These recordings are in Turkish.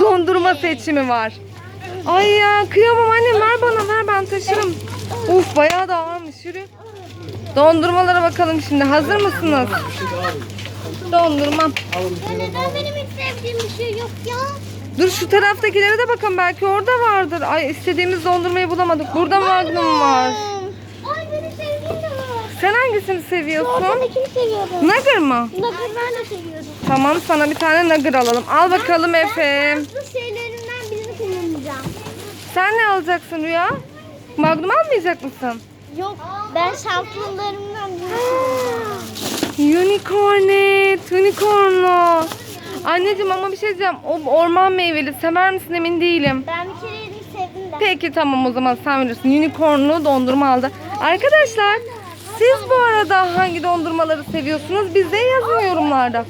Dondurma seçimi var. Ay ya kıyamam annem ver bana ver ben taşırım. Uf bayağı da ağırmış yürü. Dondurmalara bakalım şimdi. Hazır mısınız? Dondurma. Ya neden benim hiç sevdiğim bir şey yok ya? Dur şu taraftakilere de bakın belki orada vardır. Ay istediğimiz dondurmayı bulamadık. Burada magnum var. Ay benim sevdiğim de var. Sen hangisini seviyorsun? Ortadakini seviyorum. Nugger mı? Nugget ben de seviyorum. Tamam sana bir tane nugger alalım. Al bakalım Efe. Bu şeylerinden birini kullanacağım. Sen ne alacaksın Rüya? Magnum almayacak mısın? Yok ben şampuanlarımdan birini kullanacağım. Unicornet, unicornlu. Anneciğim ama bir şey diyeceğim. O orman meyveli. Sever misin emin değilim. Ben bir kere yedim sevdim de. Peki tamam o zaman sen bilirsin. Unicornlu dondurma aldı. Arkadaşlar siz bu arada hangi dondurmaları seviyorsunuz? Bize yazın yorumlarda.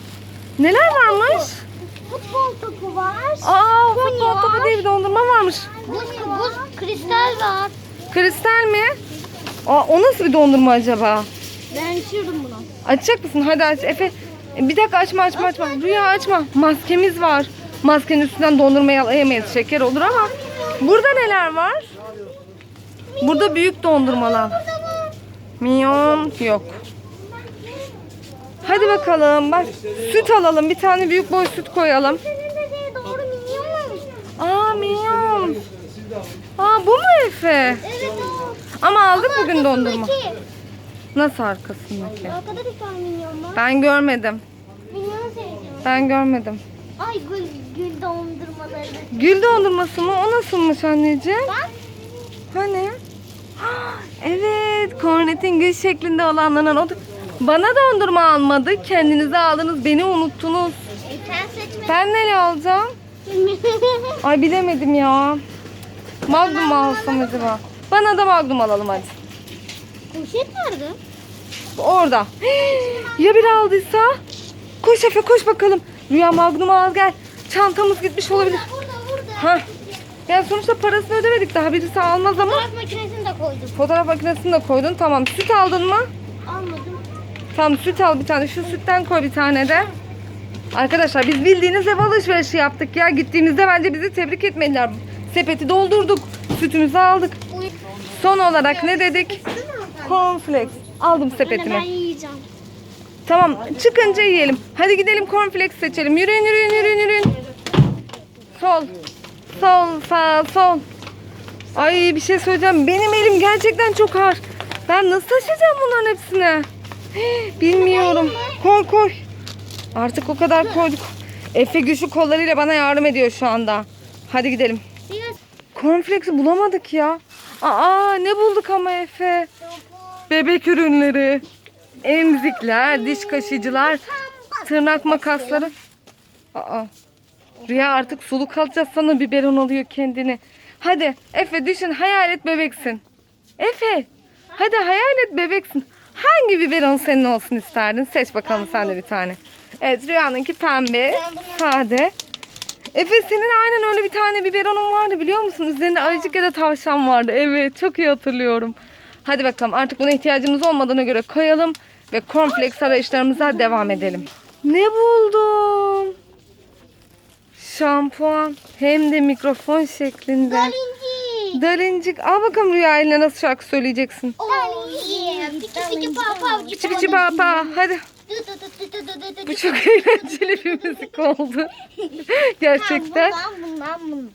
Neler varmış? Futbol topu var. Aa futbol var. topu diye bir dondurma varmış. Buz, buz kristal var. Kristal mi? Aa, o nasıl bir dondurma acaba? Ben içiyorum bunu. Açacak mısın? Hadi aç. Efe bir dakika açma açma açma. Rüya açma. Maskemiz var. Maskenin üstünden dondurmayı alayamayız. Şeker olur ama. Burada neler var? Burada büyük dondurmalar. Minyon yok. Hadi bakalım. Bak süt alalım. Bir tane büyük boy süt koyalım. Aa minyon. Aa bu mu Efe? Evet o. Ama aldık bugün dondurma. Nasıl arkasındaki? Arkada bir tane minyon var. Ben görmedim. Minyon sevdim. Ben görmedim. Ay gül, gül dondurmaları. Gül dondurması mı? O nasılmış anneciğim? Bak. Hani? Ha, Evet, kornetin gül şeklinde olanlarından. O. Bana dondurma almadı. Kendinize aldınız. Beni unuttunuz. E. Ben ne alacağım? Ay bilemedim ya. Magnum alsam acaba? Bana da Magnum alalım hadi. Poşet nerede? Orada. Ya bir aldıysa? Koş Efe koş bakalım. Rüya Magnum al gel. Çantamız gitmiş olabilir. Burada burada. Ha. Yani sonuçta parasını ödemedik daha birisi almaz ama. Fotoğraf makinesini de koydum. Fotoğraf makinesini de koydun tamam. Süt aldın mı? Almadım. Tamam süt al bir tane. Şu sütten koy bir tane de. Arkadaşlar biz bildiğiniz ev alışverişi yaptık ya. Gittiğimizde bence bizi tebrik etmediler. Sepeti doldurduk. Sütümüzü aldık. Son olarak ne dedik? Cornflakes. Aldım ben sepetimi. yiyeceğim. Tamam çıkınca yiyelim. Hadi gidelim cornflakes seçelim. Yürüyün yürüyün yürüyün yürüyün. Sol. Sol sağ sol. Ay bir şey söyleyeceğim. Benim elim gerçekten çok ağır. Ben nasıl taşıyacağım bunların hepsini? Bilmiyorum. Koy koy. Artık o kadar koyduk. Efe güçlü kollarıyla bana yardım ediyor şu anda. Hadi gidelim. Cornflakes'i bulamadık ya. Aa ne bulduk ama Efe? Bebek ürünleri, emzikler, diş kaşıcılar, tırnak makasları. Aa. Rüya artık suluk alacağız sana biberon alıyor kendini. Hadi Efe düşün hayal et bebeksin. Efe hadi hayal et bebeksin. Hangi biberon senin olsun isterdin? Seç bakalım sen de bir tane. Evet Rüya'nınki pembe, sade. Efe senin aynen öyle bir tane biberonun vardı biliyor musun? Üzerinde ayıcık ya da tavşan vardı. Evet çok iyi hatırlıyorum. Hadi bakalım artık buna ihtiyacımız olmadığına göre koyalım ve cornflakes arayışlarımıza devam edelim. Ne buldum? Şampuan hem de mikrofon şeklinde. Dalinci. Dalincik. Al bakalım Rüya eline nasıl şarkı söyleyeceksin. Dalinci. Piki piki pav pav. Çiçi biçi papa. Hadi. Bu çok eğlenceli bir müzik oldu. Gerçekten. Bundan bundan bundan.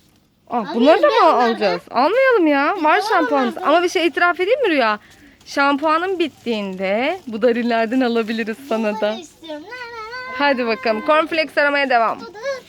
Aa, bunları da mı alacağız? Almayalım ya. Var şampuanımız. Ama bir şey itiraf edeyim mi Rüya? Şampuanın bittiğinde bu darillerden alabiliriz sana da. Hadi bakalım. Cornflakes aramaya devam.